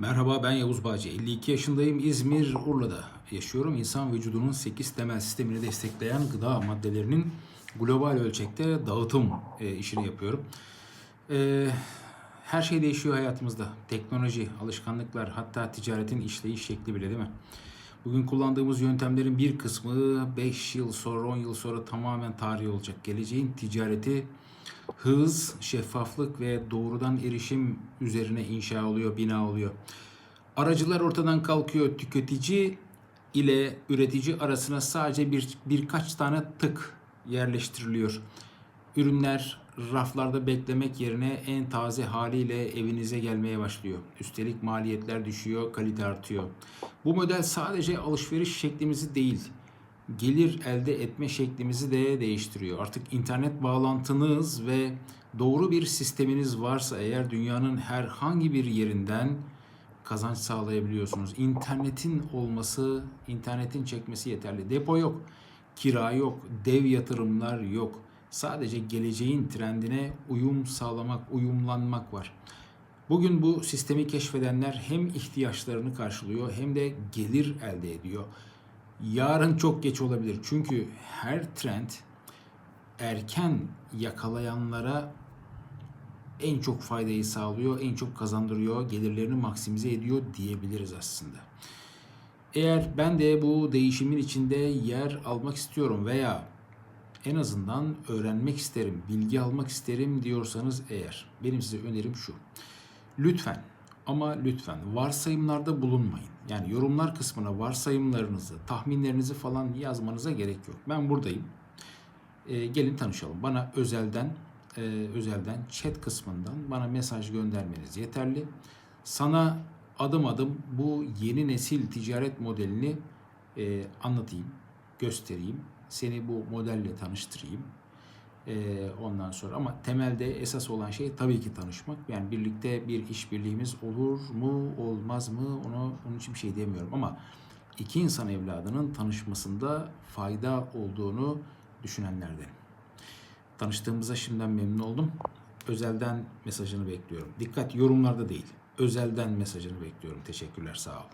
Merhaba ben Yavuz Bağcı. 52 yaşındayım. İzmir, Urla'da yaşıyorum. İnsan vücudunun 8 temel sistemini destekleyen gıda maddelerinin global ölçekte dağıtım e, işini yapıyorum. E, her şey değişiyor hayatımızda. Teknoloji, alışkanlıklar, hatta ticaretin işleyiş şekli bile değil mi? Bugün kullandığımız yöntemlerin bir kısmı 5 yıl sonra, 10 yıl sonra tamamen tarihi olacak. Geleceğin ticareti hız, şeffaflık ve doğrudan erişim üzerine inşa oluyor, bina oluyor. Aracılar ortadan kalkıyor. Tüketici ile üretici arasına sadece bir birkaç tane tık yerleştiriliyor. Ürünler raflarda beklemek yerine en taze haliyle evinize gelmeye başlıyor. Üstelik maliyetler düşüyor, kalite artıyor. Bu model sadece alışveriş şeklimizi değil, gelir elde etme şeklimizi de değiştiriyor. Artık internet bağlantınız ve doğru bir sisteminiz varsa eğer dünyanın herhangi bir yerinden kazanç sağlayabiliyorsunuz. İnternetin olması, internetin çekmesi yeterli. Depo yok, kira yok, dev yatırımlar yok. Sadece geleceğin trendine uyum sağlamak, uyumlanmak var. Bugün bu sistemi keşfedenler hem ihtiyaçlarını karşılıyor hem de gelir elde ediyor. Yarın çok geç olabilir. Çünkü her trend erken yakalayanlara en çok faydayı sağlıyor, en çok kazandırıyor, gelirlerini maksimize ediyor diyebiliriz aslında. Eğer ben de bu değişimin içinde yer almak istiyorum veya en azından öğrenmek isterim, bilgi almak isterim diyorsanız eğer benim size önerim şu. Lütfen ama lütfen varsayımlarda bulunmayın. Yani yorumlar kısmına varsayımlarınızı, tahminlerinizi falan yazmanıza gerek yok. Ben buradayım. Ee, gelin tanışalım. Bana özelden e, özelden chat kısmından bana mesaj göndermeniz yeterli. Sana adım adım bu yeni nesil ticaret modelini e, anlatayım, göstereyim. Seni bu modelle tanıştırayım. Ee, ondan sonra ama temelde esas olan şey tabii ki tanışmak. Yani birlikte bir işbirliğimiz olur mu, olmaz mı onu onun için bir şey demiyorum ama iki insan evladının tanışmasında fayda olduğunu düşünenlerdenim. Tanıştığımıza şimdiden memnun oldum. Özelden mesajını bekliyorum. Dikkat yorumlarda değil. Özelden mesajını bekliyorum. Teşekkürler. Sağ ol.